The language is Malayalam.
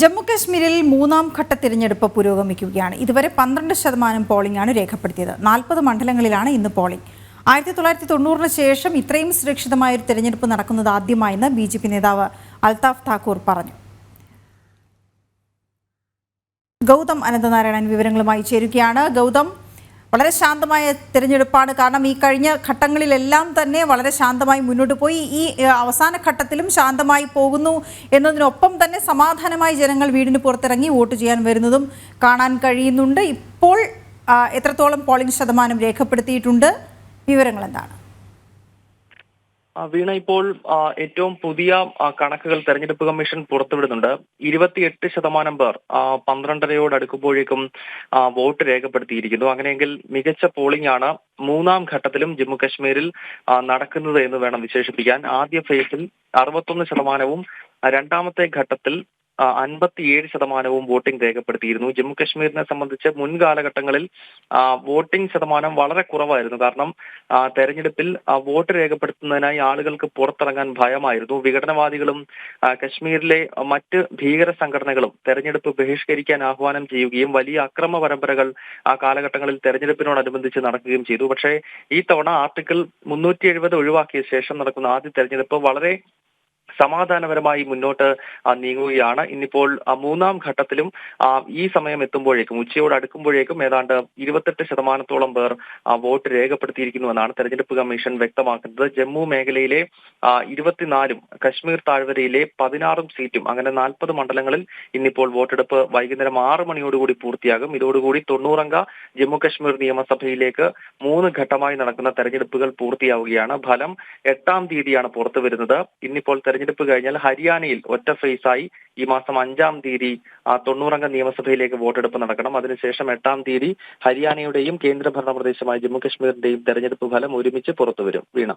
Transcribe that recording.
ജമ്മു കശ്മീരിൽ മൂന്നാം ഘട്ട തിരഞ്ഞെടുപ്പ് പുരോഗമിക്കുകയാണ്. ഇതുവരെ പന്ത്രണ്ട് ശതമാനം പോളിംഗ് ആണ് രേഖപ്പെടുത്തിയത്. നാൽപ്പത് മണ്ഡലങ്ങളിലാണ് ഇന്ന് പോളിംഗ് ആയിരത്തി തൊള്ളായിരത്തി തൊണ്ണൂറിന് ശേഷം ഇത്രയും സുരക്ഷിതമായ ഒരു തിരഞ്ഞെടുപ്പ് നടക്കുന്നത് ആദ്യമായെന്ന് ബി ജെ പി നേതാവ് അൽതാഫ് താക്കൂർ പറഞ്ഞു. ഗൗതം അനന്തനാരായണൻ വിവരങ്ങളുമായി ചേരുകയാണ്. ഗൗതം വളരെ ശാന്തമായ തിരഞ്ഞെടുപ്പാണ്. കാരണം ഈ കഴിഞ്ഞ ഘട്ടങ്ങളിലെല്ലാം തന്നെ വളരെ ശാന്തമായി മുന്നോട്ട് പോയി. ഈ അവസാന ഘട്ടത്തിലും ശാന്തമായി പോകുന്നു എന്നതിനൊപ്പം തന്നെ സമാധാനമായി ജനങ്ങൾ വീടിന് പുറത്തിറങ്ങി വോട്ട് ചെയ്യാൻ വരുന്നതും കാണാൻ കഴിയുന്നുണ്ട്. ഇപ്പോൾ എത്രത്തോളം പോളിംഗ് ശതമാനം രേഖപ്പെടുത്തിയിട്ടുണ്ട്? വിവരങ്ങൾ എന്താണ് വീണ ഇപ്പോൾ ഏറ്റവും പുതിയ കണക്കുകൾ തെരഞ്ഞെടുപ്പ് കമ്മീഷൻ പുറത്തുവിടുന്നുണ്ട്. ഇരുപത്തിയെട്ട് ശതമാനം പേർ പന്ത്രണ്ടരയോട് അടുക്കുമ്പോഴേക്കും വോട്ട് രേഖപ്പെടുത്തിയിരിക്കുന്നു. അങ്ങനെയെങ്കിൽ മികച്ച പോളിംഗ് ആണ് മൂന്നാം ഘട്ടത്തിലും ജമ്മു കശ്മീരിൽ നടക്കുന്നത് എന്ന് വേണം വിശേഷിപ്പിക്കാൻ. ആദ്യ ഫേസിൽ അറുപത്തൊന്ന് ശതമാനവും രണ്ടാമത്തെ ഘട്ടത്തിൽ അൻപത്തിയേഴ് ശതമാനവും വോട്ടിംഗ് രേഖപ്പെടുത്തിയിരുന്നു. ജമ്മു കശ്മീരിനെ സംബന്ധിച്ച് മുൻകാലഘട്ടങ്ങളിൽ വോട്ടിംഗ് ശതമാനം വളരെ കുറവായിരുന്നു. കാരണം തെരഞ്ഞെടുപ്പിൽ വോട്ട് രേഖപ്പെടുത്തുന്നതിനായി ആളുകൾക്ക് പുറത്തിറങ്ങാൻ ഭയമായിരുന്നു. വിഘടനവാദികളും കശ്മീരിലെ മറ്റ് ഭീകര സംഘടനകളും തെരഞ്ഞെടുപ്പ് ബഹിഷ്കരിക്കാൻ ആഹ്വാനം ചെയ്യുകയും വലിയ അക്രമ പരമ്പരകൾ ആ കാലഘട്ടങ്ങളിൽ തെരഞ്ഞെടുപ്പിനോടനുബന്ധിച്ച് നടക്കുകയും ചെയ്തു. പക്ഷേ ഈ തവണ ആർട്ടിക്കിൾ മുന്നൂറ്റി എഴുപത് ഒഴിവാക്കിയ ശേഷം നടക്കുന്ന ആദ്യ തെരഞ്ഞെടുപ്പ് വളരെ സമാധാനപരമായി മുന്നോട്ട് നീങ്ങുകയാണ്. ഇന്നിപ്പോൾ മൂന്നാം ഘട്ടത്തിലും ഈ സമയം എത്തുമ്പോഴേക്കും ഉച്ചയോട് അടുക്കുമ്പോഴേക്കും ഏതാണ്ട് ഇരുപത്തെട്ട് ശതമാനത്തോളം പേർ വോട്ട് രേഖപ്പെടുത്തിയിരിക്കുന്നുവെന്നാണ് തെരഞ്ഞെടുപ്പ് കമ്മീഷൻ വ്യക്തമാക്കുന്നത്. ജമ്മു മേഖലയിലെ ഇരുപത്തിനാലും കശ്മീർ താഴ്വരയിലെ പതിനാറും സീറ്റും അങ്ങനെ നാൽപ്പത് മണ്ഡലങ്ങളിൽ ഇന്നിപ്പോൾ വോട്ടെടുപ്പ് വൈകുന്നേരം ആറ് മണിയോടുകൂടി പൂർത്തിയാകും. ഇതോടുകൂടി തൊണ്ണൂറംഗ ജമ്മു കശ്മീർ നിയമസഭയിലേക്ക് മൂന്ന് ഘട്ടമായി നടക്കുന്ന തെരഞ്ഞെടുപ്പുകൾ പൂർത്തിയാവുകയാണ്. ഫലം എട്ടാം തീയതിയാണ് പുറത്തു വരുന്നത് ഇന്നിപ്പോൾ തെരഞ്ഞെടുപ്പ് കഴിഞ്ഞാൽ ഹരിയാനയിൽ ഒറ്റ ഫേസായി ഈ മാസം അഞ്ചാം തീയതി തൊണ്ണൂറംഗ നിയമസഭയിലേക്ക് വോട്ടെടുപ്പ് നടക്കണം. അതിനുശേഷം എട്ടാം തീയതി ഹരിയാനയുടെയും കേന്ദ്രഭരണ പ്രദേശമായ ജമ്മു കശ്മീരിന്റെയും തെരഞ്ഞെടുപ്പ് ഫലം ഒരുമിച്ച് പുറത്തുവരും. വീണ.